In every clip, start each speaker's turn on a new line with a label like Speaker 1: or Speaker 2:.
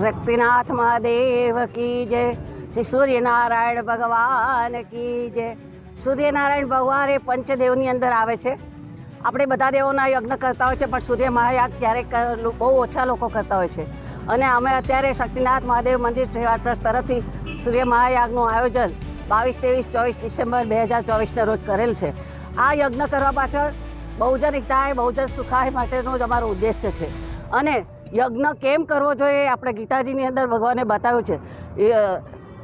Speaker 1: શક્તિનાથ મહાદેવ કી જય. શ્રી સૂર્યનારાયણ ભગવાન કી જય. સૂર્યનારાયણ ભગવાન એ પંચદેવની અંદર આવે છે. આપણે બધા દેવોના યજ્ઞ કરતા હોય છે, પણ સૂર્ય મહાયાગ ક્યારેક બહુ ઓછા લોકો કરતા હોય છે. અને અમે અત્યારે શક્તિનાથ મહાદેવ મંદિર ટ્રસ્ટ તરફથી સૂર્ય મહાયાગનું આયોજન બાવીસ, ત્રેવીસ, ચોવીસ ડિસેમ્બર બે હજાર ચોવીસના રોજ કરેલ છે. આ યજ્ઞ કરવા પાછળ બહુજન હિતાય, બહુજન સુખાય માટેનો જ અમારો ઉદ્દેશ્ય છે. અને યજ્ઞ કેમ કરવો જોઈએ આપણે ગીતાજીની અંદર ભગવાને બતાવ્યું છે.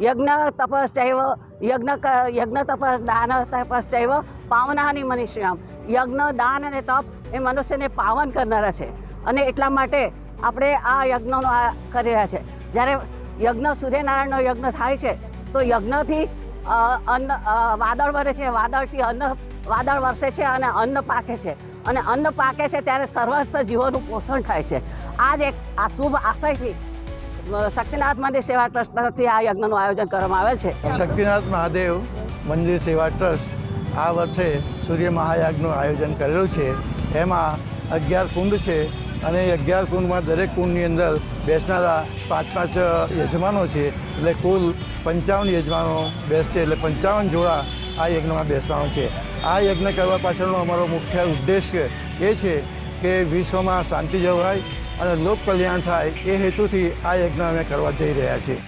Speaker 1: યજ્ઞ તપસ ચૈવ, યજ્ઞ યજ્ઞ તપસ દાન તપસ ચૈવ, પાવનાની મનુષ્યામ યજ્ઞ, દાન અને તપ એ મનુષ્યને પાવન કરનારા છે. અને એટલા માટે આપણે આ યજ્ઞનો આ કરી રહ્યા છે. જ્યારે યજ્ઞ સૂર્યનારાયણનો યજ્ઞ થાય છે, તો યજ્ઞથી અન્ન વાદળ વરે છે. વાદળથી અન્ન, વાદળ વરસે છે અને અન્ન પાકે છે. અને અન્ન પાકે છે ત્યારે સર્વસ્વ જીવોનું પોષણ થાય છે. આ જ એક આ શુભ આશયથી શક્તિનાથ મહાદેવ સેવા ટ્રસ્ટ તરફથી આ યજ્ઞનું આયોજન કરવામાં આવેલ છે.
Speaker 2: શક્તિનાથ મહાદેવ મંદિર સેવા ટ્રસ્ટ આ વર્ષે સૂર્ય મહાયાગનું આયોજન કરેલું છે. એમાં અગિયાર કુંડ છે અને અગિયાર કુંડમાં દરેક કુંડની અંદર બેસનારા પાંચ પાંચ યજમાનો છે. એટલે કુલ પંચાવન યજમાનો બેસશે, એટલે પંચાવન જોડા આ યજ્ઞમાં બેસવાનો છે. આ યજ્ઞ કરવા પાછળનો અમારો મુખ્ય ઉદ્દેશ્ય એ છે કે વિશ્વમાં શાંતિ જળવાય અને લોક કલ્યાણ થાય એ હેતુથી આ યજ્ઞ અમે કરવા જઈ રહ્યા છીએ.